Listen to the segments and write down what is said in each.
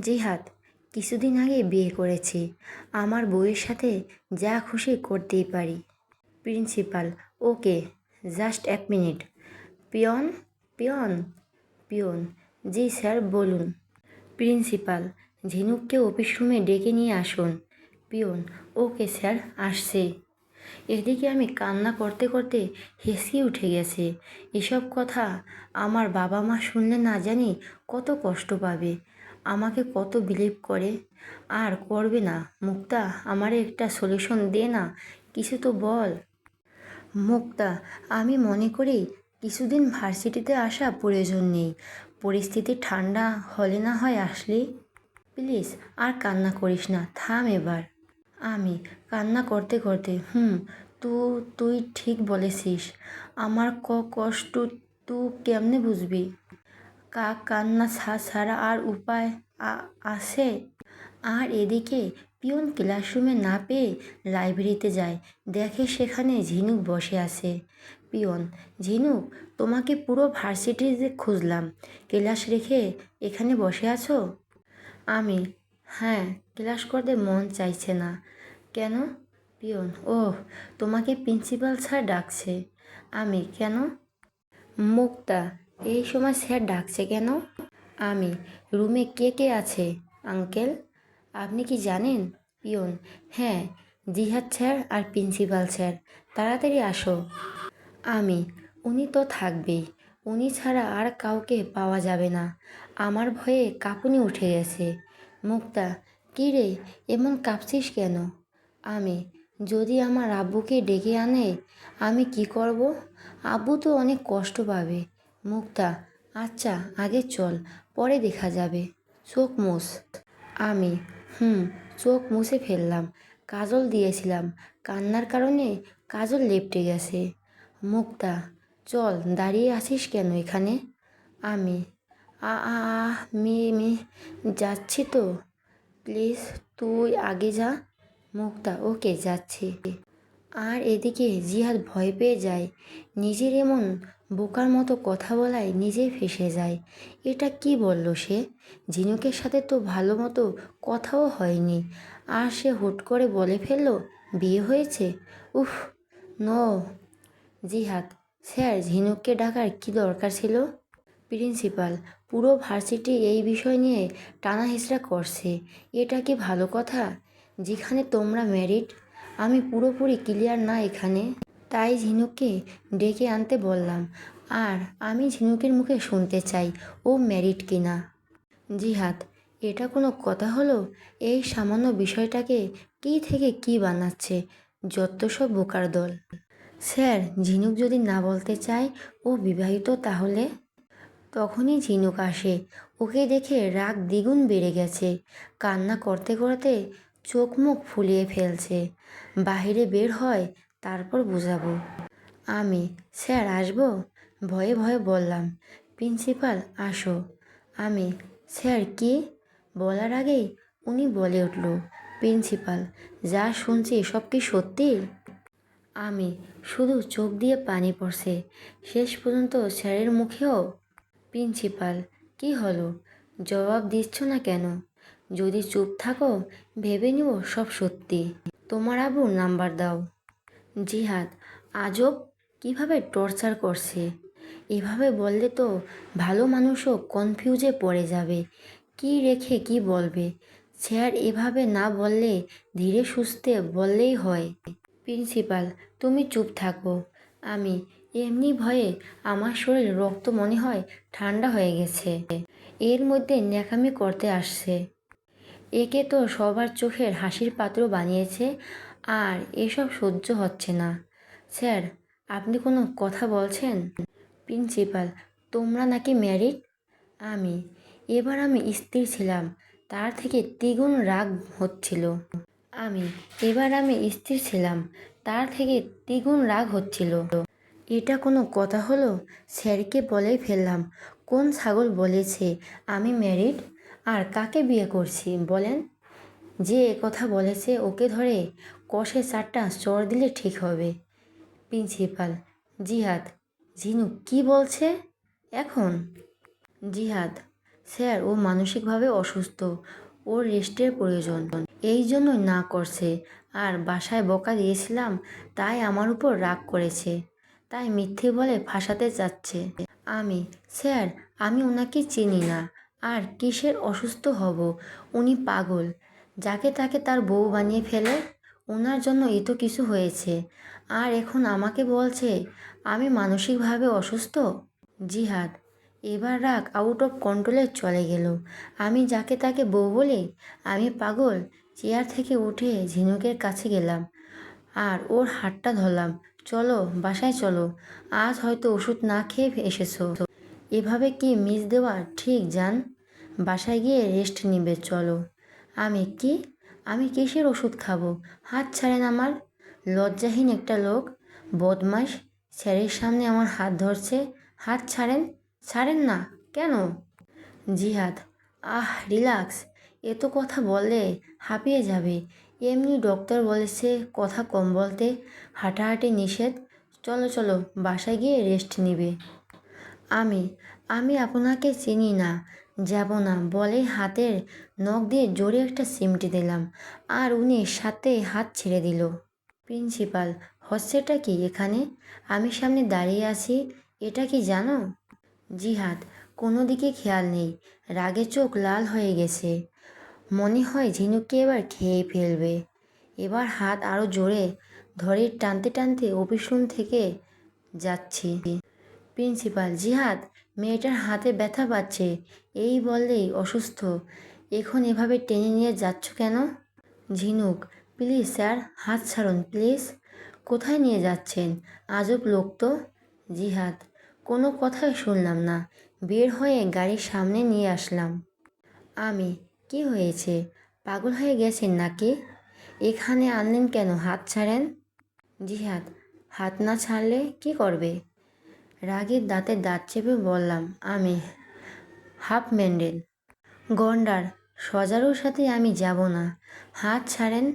জিহাদ, কিছুদিন আগে বিয়ে করেছি। আমার বউয়ের সাথে যা খুশি করতেই পারি। প্রিন্সিপাল, ওকে, জাস্ট এক মিনিট। পিয়ন পিয়ন পিয়ন, জি স্যার, বলুন। প্রিন্সিপাল, ঝিনুককে অফিস রুমে ডেকে নিয়ে আসুন। পিয়ন, ওকে স্যার, আসছে। এদিকে আমি কান্না করতে করতে হেসে উঠে গেছে। এসব কথা আমার বাবা মা শুনলে না জানি কত কষ্ট পাবে। আমাকে কত বিলিভ করে? আর করবে না। মুক্তা, আমারে একটা সলিউশন দে না। কিছু তো বল। মুক্তা, আমি মনে করি কিছুদিন ভার্সিটিতে আসা প্রয়োজন নেই। পরিস্থিতি ঠান্ডা হলে না হয় আসলি? প্লিজ, আর কান্না করিস না। থাম এবার। আমি কান্না করতে করতে, হুম, তু, তুই ঠিক বলেছিস। আমার ক কষ্ট, তু কেমনে বুঝবি? কা, কান্না ছাড়া আর উপায় আছে? আর এদিকে পিয়ন ক্লাসরুমে না পেয়ে লাইব্রেরিতে যায়। দেখে সেখানে ঝিনুক বসে আছে। পিয়ন, ঝিনুক, তোমাকে পুরো ভার্সিটিতে খুঁজলাম। ক্লাস রেখে এখানে বসে আছো? আমি? হ্যাঁ ক্লাস করতে মন চাইছে না। কেন? পিয়ন ও তোমাকে প্রিন্সিপাল স্যার ডাকছে। আমি? কেন? মুক্তা এই সময় স্যার ডাকছে কেন? আমি। রুমে কে কে আছে? আঙ্কেল? আপনি কি জানেন? পিয়ন হ্যাঁ জিহাদ স্যার আর প্রিন্সিপাল স্যার। তাড়াতাড়ি আসো। আমি। উনি তো থাকবেই। উনি ছাড়া আর কাউকে পাওয়া যাবে না। আমার ভয়ে কাঁপুনি উঠে গেছে। মুক্তা, কী রে? এমন কাঁপছিস কেন? আমি। যদি আমার আব্বুকে ডেকে আনে, আমি কি করব? আব্বু তো অনেক কষ্ট পাবে। মুক্তা আচ্ছা আগে চল পরে দেখা যাবে। চোখ মুছ। আমি হুম চোখ মুছে ফেললাম। কাজল দিয়েছিলাম। কান্নার কারণে কাজল লেপটে গেছে। মুক্তা চল দাঁড়িয়ে আছিস কেন এখানে? আমি আ আ আ, মি মি যাচ্ছি তো। প্লিজ তুই আগে যা। মুক্তা ওকে যাচ্ছি। আর এদিকে জিহাদ ভয় পেয়ে যায়। নিজের এমন বোকার মতো কথা বলায় নিজেই ফেসে যায়। এটা কি বলল সে? ঝিনুকের সাথে তো ভালো মতো কথাও হয়নি। আর সে হুট করে বলে ফেলল, বিয়ে হয়েছে? উফ, নো। জিহাদ স্যার, ঝিনুককে ডাকার কি দরকার ছিল? প্রিন্সিপাল, পুরো ভার্সিটি এই বিষয় নিয়ে টানা হেঁচড়া করছে। এটা কি ভালো কথা? যেখানে তোমরা ম্যারিড? আমি পুরোপুরি ক্লিয়ার না এখানে। তাই ঝিনুককে ডেকে আনতে বললাম, আর আমি ঝিনুকের মুখে শুনতে চাই, ও ম্যারিড কিনা জিহাদ, এটা কোনো কথা হলো? এই সামান্য বিষয়টাকে কী থেকে কি বানাচ্ছে? যত সব বোকার দল। স্যার, ঝিনুক যদি না বলতে চায়, ও বিবাহিত তাহলে? তখনই ঝিনুক আসে। ওকে দেখে রাগ দ্বিগুণ বেড়ে গেছে। কান্না করতে করতে চোখ মুখ ফুলিয়ে ফেলছে। বাহিরে বের হয় তারপর বুঝাবো। আমি, স্যার, আসব? ভয়ে ভয়ে বললাম, প্রিন্সিপাল, আসো। আমি, স্যার, কি? বলার আগেই উনি বলে উঠল, প্রিন্সিপাল, যা শুনছি সব কি সত্যি? আমি, শুধু চোখ দিয়ে পানি পড়ছে, শেষ পর্যন্ত স্যারের মুখেও? প্রিন্সিপাল, কি হলো? জবাব দিচ্ছ না কেন? যদি চুপ থাকো, ভেবে নিব সব সত্যি। তোমার আবুর নাম্বার দাও। জিহাদ, আজব, কীভাবে টর্চার করছে? এভাবে বললে তো ভালো মানুষও কনফিউজে পড়ে যাবে। কি রেখে কি বলবে? স্যার, এভাবে না বললে ধীরে সুস্থে বললেই হয়। প্রিন্সিপাল, তুমি চুপ থাকো। আমি এমনি ভয়ে আমার শরীর রক্ত মনে হয় ঠান্ডা হয়ে গেছে। এর মধ্যে ন্যাকামি করতে আসছে। একে তো সবার চোখের হাসির পাত্র বানিয়েছে। আর এসব সহ্য হচ্ছে না। স্যার, আপনি কোনো কথা বলছেন? প্রিন্সিপাল, তোমরা নাকি ম্যারিড? আমি, এবার আমি স্থির ছিলাম। তার থেকে দ্বিগুণ রাগ হচ্ছিল। আমি, এবার আমি স্থির ছিলাম। তার থেকে দ্বিগুণ রাগ হচ্ছিল। এটা কোনো কথা হলো? স্যারকে বলেই ফেললাম। কোন ছাগল বলেছে আমি ম্যারিড? আর কাকে বিয়ে করছি বলেন? যে কথা বলেছে ওকে ধরে কষে চারটা চর দিলে ঠিক হবে। প্রিন্সিপাল, জিহাদ, ঝিনু কি বলছে? এখন? জিহাদ, স্যার, ও মানসিকভাবে অসুস্থ। ওর রেস্টের প্রয়োজন। এই জন্যই না করছে। আর বাসায় বকা দিয়েছিলাম, তাই আমার উপর রাগ করেছে। তাই মিথ্যে বলে ফাঁসাতে চাচ্ছে। আমি, স্যার, আমি ওনাকে চিনি না। আর কিসের অসুস্থ হব? উনি পাগল। যাকে তাকে তার বউ বানিয়ে ফেলে ওনার জন্য এত কিছু হয়েছে। আর এখন আমাকে বলছে, আমি মানসিকভাবে অসুস্থ? জিহাদ, এবার রাগ আউট অফ কন্ট্রোলে চলে গেল। আমি যাকে তাকে বউ বলে আমি পাগল, চেয়ার থেকে উঠে ঝিনুকের কাছে গেলাম আর ওর হাতটা ধরলাম। চলো, বাসায় চলো, আজ হয়তো ওষুধ না খেয়ে এসেছ। এভাবে কি মিস দেওয়া ঠিক যান বাসায় গিয়ে রেস্ট নিবে, চলো। আমি কি? আমি কিসের ওষুধ খাব? হাত ছাড়েন আমার। লজ্জাহীন একটা লোক। বদমাস স্যারের সামনে আমার হাত ধরছে। হাত ছাড়েন? ছাড়েন না। কেন? জিহাদ। Ah, relax. এত কথা বললে হাঁপিয়ে যাবে। এমনি ডক্টর বলেছে কথা কম বলতে। হাঁটাহাঁটি নিষেধ। চলো চলো, বাসায় গিয়ে রেস্ট নিবে। আমি আমি আপনাকে চিনি না। যাব না, বলে হাতের নখ দিয়ে জোরে একটা সিমটি দিলাম আর উনি সাথে হাত ছেড়ে দিল। প্রিন্সিপাল হচ্ছেটা কি এখানে? আমি সামনে দাঁড়িয়ে আছি, এটা কি জানো? জিহাদ, কোনো দিকে খেয়াল নেই, রাগে চোখ লাল হয়ে গেছে, মনে হয় ঝিনুককে এবার খেয়ে ফেলবে। এবার হাত আরও জোরে ধরে টানতে টানতে অফিস রুম থেকে যাচ্ছি। প্রিন্সিপাল, জিহাদ মেয়েটার হাতে ব্যথা পাচ্ছে। এই বললেই অসুস্থ। এখন এভাবে টেনে নিয়ে যাচ্ছ কেন? ঝিনুক, প্লিজ স্যার, হাত ছাড়ুন, প্লিজ। কোথায় নিয়ে যাচ্ছেন? আজব লোক তো। জিহাদ, কোনো কথাই শুনলাম না। বের হয়ে গাড়ির সামনে নিয়ে আসলাম। আমি, কি হয়েছে? পাগল হয়ে গেছেন নাকি? এখানে আনলেন কেন? হাত ছাড়েন? জিহাদ, হাত না ছাড়লে কি করবে? রাগের দাঁতে দাঁত চেপে বললাম, আমি হাফ ম্যান্ডেল। গন্ডার, সজারুর সাথে আমি যাব না। হাত ছাড়েন,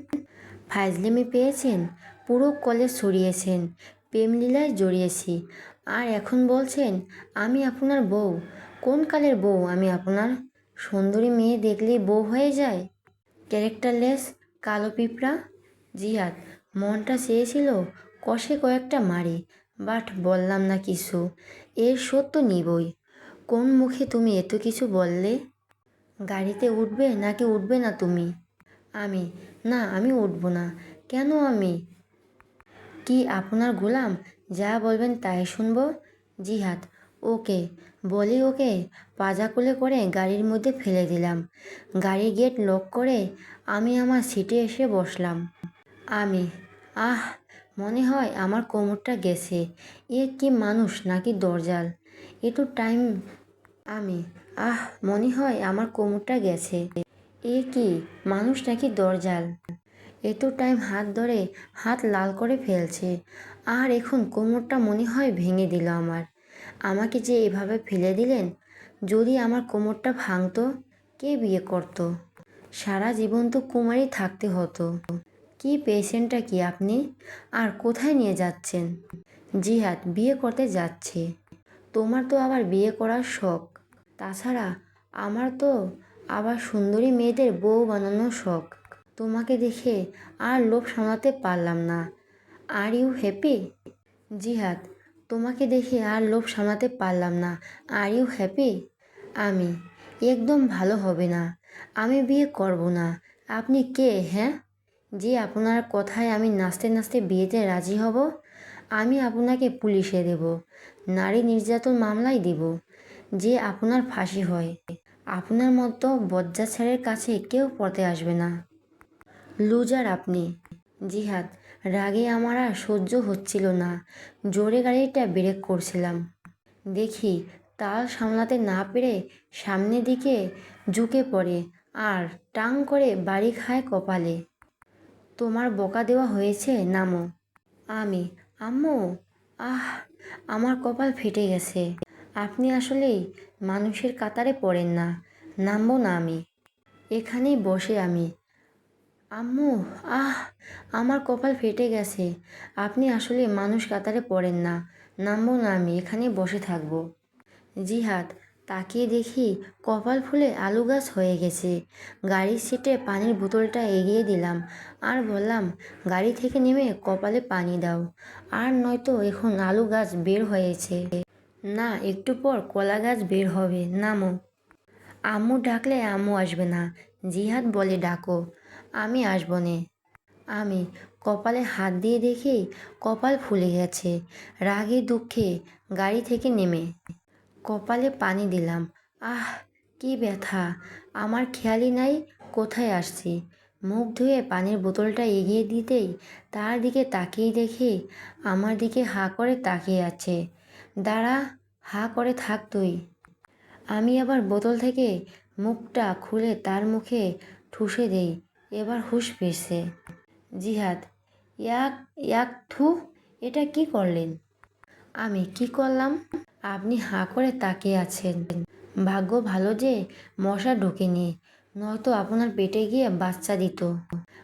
ফাইজলিমি পেয়েছেন, পুরো কলেজ সরিয়েছেন প্রেমলীলায় জড়িয়েছি। আর এখন বলছেন, আমি আপনার বউ। কোন কালের বউ? আমি আপনার সুন্দরী মেয়ে দেখলেই বউ হয়ে যায়? ক্যারেক্টারলেস কালো পিঁপড়া? জিহাদ, মনটা চেয়েছিল কষে কয়েকটা মারি বাট বললাম না কিছু। এর সত্য নিবই। কোন মুখে তুমি এত কিছু বললে? গাড়িতে উঠবে নাকি উঠবে না তুমি? আমি? না, আমি উঠব না। কেন আমি? কি আপনার গোলাম? যা বলবেন তাই শুনব? জিহাদ, ওকে। বলি ওকে পাজা কোলে করে গাড়ির মধ্যে ফেলে দিলাম। গাড়ির গেট লক করে আমি আমার সিটে এসে বসলাম। আমি? আহ মনে হয় আমার কোমরটা গেছে। এ কি মানুষ নাকি দরজাল? এ তো টাইম আমি। আহ, মনে হয় আমার কোমরটা গেছে। এ কি মানুষ নাকি দরজাল? এত টাইম হাত ধরে হাত লাল করে ফেলছে। আর এখন কোমরটা মনে হয় ভেঙে দিল আমার। আমাকে যে এভাবে ফেলে দিলেন? যদি আমার কোমরটা ভাঙতো, কে বিয়ে করতো? সারা জীবন তো কুমারই থাকতে হতো। কি পেশেন্টটা কি আপনি? আর কোথায় নিয়ে যাচ্ছেন? জিহাদ, বিয়ে করতে যাচ্ছে। তোমার তো আবার বিয়ে করার শখ। তাছাড়া আমার তো আবার সুন্দরী মেয়েদের বউ বানানোর শখ। তোমাকে দেখে আর লোভ সামলাতে পারলাম না। Are you happy? জিহাদ, তোমাকে দেখে আর লোভ সামলাতে পারলাম না। Are you happy? আমি, একদম ভালো হবে না। আমি বিয়ে করব না। আপনি কে হ্যাঁ? যে আপনার কথায় আমি নাচতে নাচতে বিয়েতে রাজি হব, আমি আপনাকে পুলিশে দেব, নারী নির্যাতন মামলায় দেব, যে আপনার ফাঁসি হয়। আপনার মতো বজ্জাছাড়ের কাছে কেউ পড়তে আসবে না। লুজার আপনি। জিহাদ, রাগে আমার আর সহ্য হচ্ছিল না, জোরে গাড়িটা ব্রেক করছিলাম। দেখি, তাল সামলাতে না পেরে সামনের দিকে ঝুঁকে পড়ে আর টাং করে বাড়ি খায় কপালে। তোমার বকা দেওয়া হয়েছে, নামো। আমি, আম্মু? আহ, আমার কপাল ফেটে গেছে। আপনি আসলেই মানুষের কাতারে পড়েন না, নামবো না আমি। এখানেই বসে আমি। আম্মু, আহ, আমার কপাল ফেটে গেছে। আপনি আসলে মানুষ কাতারে পড়েন না, নামবো না আমি এখানে বসে থাকব। জিহাদ তাকিয়ে দেখি কপাল ফুলে আলু গাছ হয়ে গেছে। গাড়ির সিটে পানির বোতলটা এগিয়ে দিলাম আর বললাম, গাড়ি থেকে নেমে কপালে পানি দাও। আর নয়তো এখন আলু গাছ বের হয়েছে। না, একটু পর কলা গাছ বের হবে, নামো। আম্মু ডাকলে আম্মু আসবে না, জিহাদ বলে ডাকো, আমি আসব নে। আমি কপালে হাত দিয়ে দেখি কপাল ফুলে গেছে, রাগে দুঃখে গাড়ি থেকে নেমে। কপালে পানি দিলাম। আহ, কি ব্যথা। আমার খেয়ালই নাই কোথায় আসছি। মুখ ধুয়ে পানির বোতলটা এগিয়ে দিতেই তার দিকে তাকিয়ে দেখি আমার দিকে হা করে তাকিয়ে আছে। দাঁড়া, হা করে থাক তুই। আমি আবার বোতল থেকে মুখটা খুলে তার মুখে ঠুসে দেই, এবার হুশ ফিরছে। জিহাদ, ইয়াক ইয়াক থু, এটা কি করলেন? আমি কি করলাম? আপনি হাঁ করে তাকিয়ে আছেন। ভাগ্য ভালো যে মশা ঢোকেনি, নয়তো আপনার পেটে গিয়ে বাচ্চা দিত।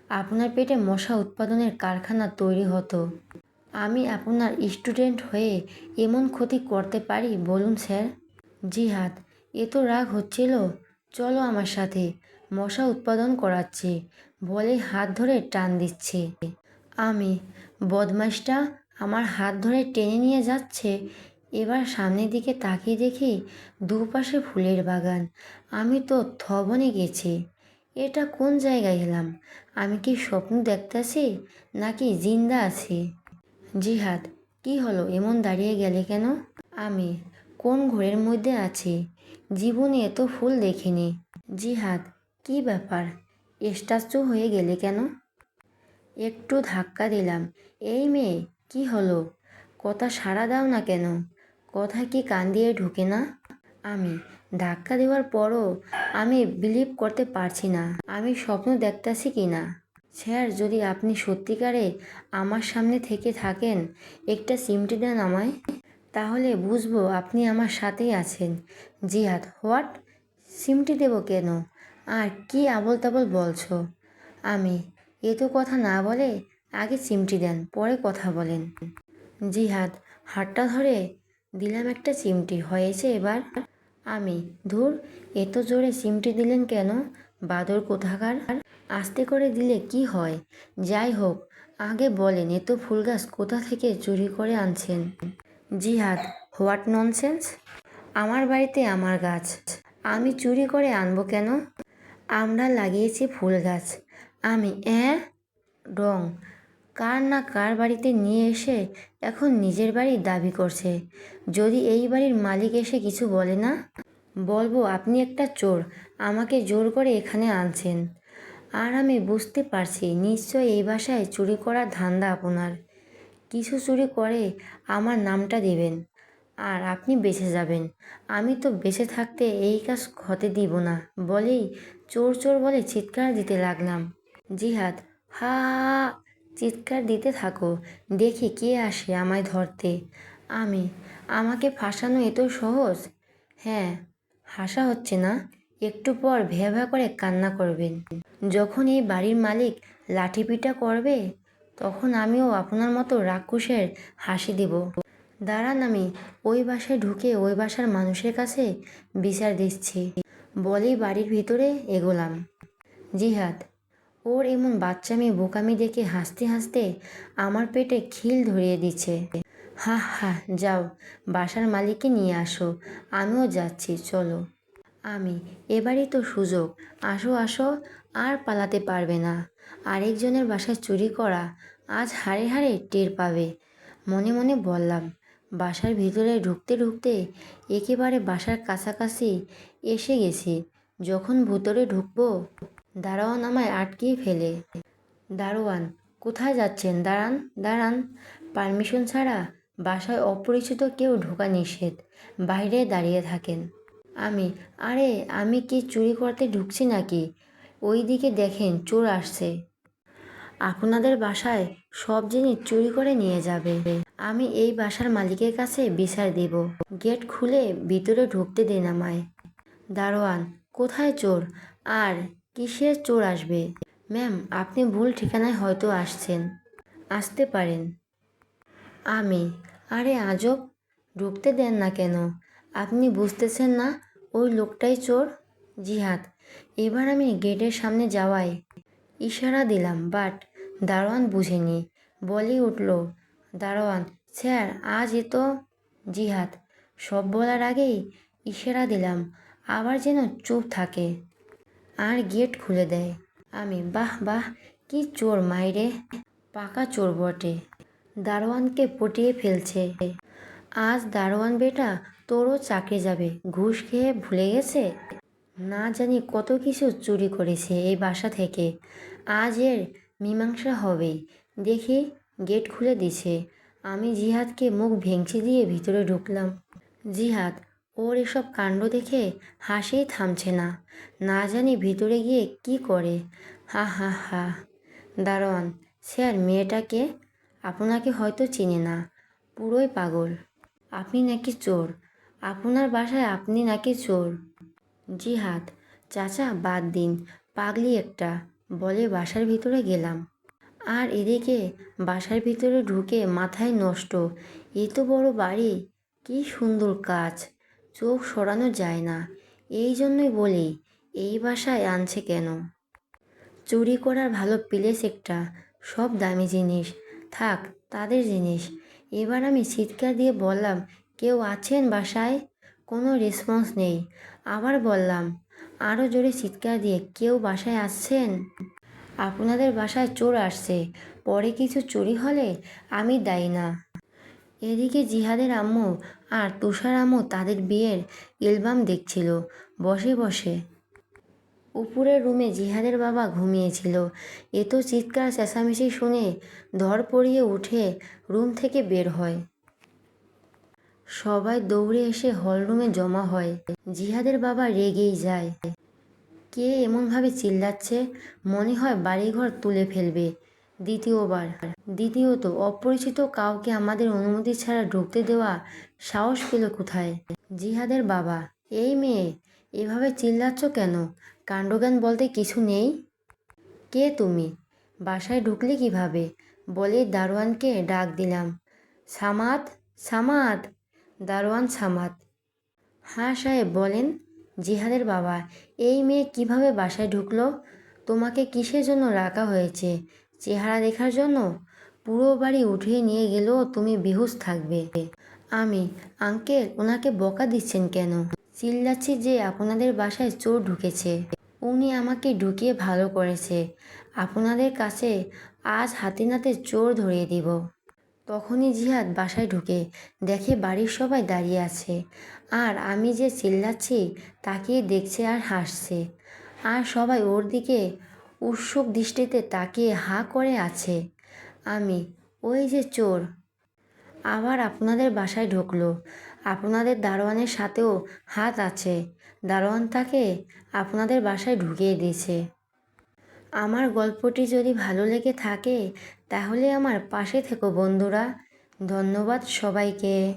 আপনার পেটে মশা উৎপাদনের কারখানা তৈরি হতো। আমি আপনার স্টুডেন্ট হয়ে এমন ক্ষতি করতে পারি বলুন, স্যার? জিহাদ এ তো রাগ হচ্ছিল। চলো আমার সাথে, মশা উৎপাদন করাচ্ছি, বলে হাত ধরে টান দিচ্ছে। আমি বদমাসটা আমার হাত ধরে টেনে নিয়ে যাচ্ছে এবার সামনের দিকে তাকিয়ে দেখি দুপাশে ফুলের বাগান। আমি তো থবনে গেছি। এটা কোন জায়গায় এলাম? আমি কি স্বপ্ন দেখতেছি নাকি জিন্দা আছি? জিহাদ, কি হলো? এমন দাঁড়িয়ে গেলে কেন? আমি, কোন ঘরের মধ্যে আছি? জীবনে এত ফুল দেখিনি। জিহাদ, কি ব্যাপার? স্ট্যাচু হয়ে গেলে কেন? একটু ধাক্কা দিলাম। এই মেয়ে, কি হলো? কথা সাড়া দাও না কেন? কথা কি কান দিয়ে ঢুকে না? আমি ধাক্কা দেওয়ার পরও আমি বিলিভ করতে পারছি না। আমি স্বপ্ন দেখতেছি কি না? স্যার, যদি আপনি সত্যিকারে আমার সামনে থেকে থাকেন, একটা সিমটি দেন আমায়। তাহলে বুঝব আপনি আমার সাথেই আছেন। জিহাদ, হোয়াট? সিমটি দেবো কেন? আর কি আবল তাবল বলছো? আমি এ তো কথা না বলে আগে চিমটি দেন, পরে কথা বলেন। জিহাদ, হাতটা ধরে দিলাম একটা চিমটি, হয়েছে এবার আমি। ধুর, এত জোরে চিমটি দিলেন কেন? বাদর কোথাকার? আস্তে করে দিলে কি হয়? যাই হোক, আগে বলেন, এত ফুল গাছ কোথা থেকে চুরি করে আনছেন? জিহাদ, হোয়াট ননসেন্স? আমার বাড়িতে আমার গাছ। আমি চুরি করে আনব কেন? আমরা লাগিয়েছি ফুল গাছ। আমি, অ্যাঁ? রং। কার না কার বাড়িতে নিয়ে এসে এখন নিজের বাড়ির দাবি করছে? যদি এই বাড়ির মালিক এসে কিছু বলে না? বলব, আপনি একটা চোর, আমাকে জোর করে এখানে আনছেন। আর আমি বুঝতে পারছি নিশ্চয় এই বাসায় চুরি করার ধান্দা আপনার। কিছু চুরি করে আমার নামটা দেবেন, আর আপনি বেঁচে যাবেন। আমি তো বেঁচে থাকতে এই কাজ হতে দিব না। বলেই চোর চোর বলে চিৎকার দিতে লাগলাম। জিহাদ হা চিৎকার দিতে থাকো, দেখি কে আসে আমায় ধরতে। আমি, আমাকে ফাঁসানো এত সহজ? হ্যাঁ হাসা হচ্ছে না, একটু পর ভ্যা ভ্যা করে কান্না করবেন। যখন এই বাড়ির মালিক লাঠিপিটা করবে, তখন আমিও আপনার মতো রাক্ষসের হাসি দেব। দাঁড়ান আমি, ওই বাসায় ঢুকে ওই বাসার মানুষের কাছে বিচার দিচ্ছি। বলেই বাড়ির ভিতরে এগোলাম। জিহাদ ওর এমন বাচ্চা মেয়ে বোকামি দেখে হাসতে হাসতে আমার পেটে খিল ধরিয়ে দিচ্ছে। হা হা, যাও, বাসার মালিককে নিয়ে আসো, আমিও যাচ্ছি, চলো। আমি, এবারই তো সুযোগ, আসো আসো, আর পালাতে পারবে না। আরেকজনের বাসায় চুরি করা, আজ হাড়ে হাড়ে টের পাবে। মনে মনে বললাম, বাসার ভিতরে ঢুকতে ঢুকতে একেবারে বাসার কাছাকাছি এসে গেছি, যখন ভুতরে ঢুকবো দারোয়ান আমায় আটকিয়ে ফেলে। দারোয়ান, কোথায় যাচ্ছেন? দাঁড়ান দাঁড়ান। পারমিশন ছাড়া বাসায় অপরিচিত কেউ ঢোকা নিষেধ। বাইরে দাঁড়িয়ে থাকেন। আমি, আরে, আমি কি চুরি করতে ঢুকছি নাকি? ওই দিকে দেখেন, চোর আসছে। আপনাদের বাসায় সব জিনিস চুরি করে নিয়ে যাবে। আমি এই বাসার মালিকের কাছে বিচার দেব। গেট খুলে ভিতরে ঢুকতে দিন আমায়। দারোয়ান, কোথায় চোর? আর কিসের চোর আসবে? ম্যাম, আপনি ভুল ঠিকানায় হয়তো আসছেন। আসতে পারেন। আমি? আরে আজব! ঢুকতে দেন না কেন? আপনি বুঝতেছেন না ওই লোকটাই চোর? জিহাদ, এবার আমি গেটের সামনে যাওয়ায় ইশারা দিলাম, বাট দারোয়ান বুঝেনি। বলেই উঠল, দারোয়ান, স্যার, আজ এ তো জিহাদ। সব বলার আগেই ইশারা দিলাম, আবার যেন চুপ থাকে। আর গেট খুলে দেয়। আমি, বাহ বাহ, কি চোর মাইরে পাকা চোর বটে। দারোয়ানকে পটিয়ে ফেলছে। আজ দারোয়ান বেটা তোরও চাকরি যাবে। ঘুষ খেয়ে ভুলে গেছে? না জানি কত কিছু চুরি করেছে এই বাসা থেকে। আজ এর মীমাংসা হবেই দেখি, গেট খুলে দিছে। আমি জিহাদকে মুখ ভেঙচি দিয়ে ভিতরে ঢুকলাম। জিহাদ ওর এসব কাণ্ড দেখে হাসিই থামছে না। না জানি ভিতরে গিয়ে কি করে। হা হা হা। দারোয়ান স্যার মেয়েটাকে আপনাকে হয়তো চিনে না। পুরোই পাগল। আপনি নাকি চোর। আপনার বাসায় আপনি নাকি চোর। জিহাদ, চাচা, বাদ দিন। পাগলি একটা। বলে বাসার ভিতরে গেলাম। আর এদিকে বাসার ভিতরে ঢুকে মাথায় নষ্ট। এ তো বড় বাড়ি, কি সুন্দর কাজ। চোখ সরানো যায় না। এই জন্যই বলি, এই বাসায় আনছে কেন? চুরি করার ভালো প্লেস একটা, সব দামি জিনিস। থাক, তাদের জিনিস। এবার আমি চিৎকার দিয়ে বললাম, কেউ আছেন বাসায়? কোনো রেসপন্স নেই। আবার বললাম আরও জোরে চিৎকার দিয়ে কেউ বাসায় আসছেন? আপনাদের বাসায় চোর আসছে। পরে কিছু চুরি হলে আমি দায়ী না। এদিকে জিহাদের আম্মু আর তুষার আম্মু তাদের বিয়ের অ্যালবাম দেখছিল। বসে বসে উপরের রুমে জিহাদের বাবা ঘুমিয়েছিল। এত চিৎকার চেঁচামেচি শুনে ধর পড়িয়ে উঠে রুম থেকে বের হয়। সবাই দৌড়ে এসে হলরুমে জমা হয়। জিহাদের বাবা রেগেই যায়। কে এমনভাবে চিল্লাচ্ছে? মনে হয় বাড়িঘর তুলে ফেলবে। দ্বিতীয়বার। দ্বিতীয়ত, অপরিচিত কাউকে আমাদের অনুমতি ছাড়া ঢুকতে দেওয়া সাহস পেল কোথায়? জিহাদের বাবা, এই মেয়ে, এভাবে চিল্লাচ্ছ কেন? কাণ্ডজ্ঞান বলতে কিছু নেই? কে তুমি? বাসায় ঢুকলে কীভাবে? বলে দারোয়ানকে ডাক দিলাম। সামাদ সামাদ দারোয়ান সামাদ হ্যাঁ সাহেব, বলেন। জিহাদের বাবা, এই মেয়ে কীভাবে বাসায় ঢুকলো? তোমাকে কিসের জন্য রাখা হয়েছে? চেহারা দেখার জন্য? পুরো বাড়ি উঠিয়ে নিয়ে গেলেও তুমি বেহুশ থাকবে। আমি, আঙ্কেল, ওনাকে বকা দিচ্ছেন কেন? চিল্লাচ্ছি যে আপনাদের বাসায় চোর ঢুকেছে। উনি আমাকে ঢুকিয়ে ভালো করেছে। আপনাদের কাছে আজ হাতে নাতে চোর ধরিয়ে দিব। তখনই জিহাদ বাসায় ঢুকে দেখে বাড়ির সবাই দাঁড়িয়ে আছে। আর আমি যে চিল্লাচ্ছি, তাকিয়ে দেখছে আর হাসছে। আর সবাই ওর দিকে উৎসুক দৃষ্টিতে তাকিয়ে হা করে আছে। আমি, ওই যে চোর। আবার আপনাদের বাসায় ঢুকলো। আপনাদের দারোয়ানের সাথেও হাত আছে। দারোয়ান তাকে আপনাদের বাসায় ঢুকিয়ে দিয়েছে। আমার গল্পটি যদি ভালো লেগে থাকে, তাহলে আমার পাশে থেকো বন্ধুরা। ধন্যবাদ সবাইকে।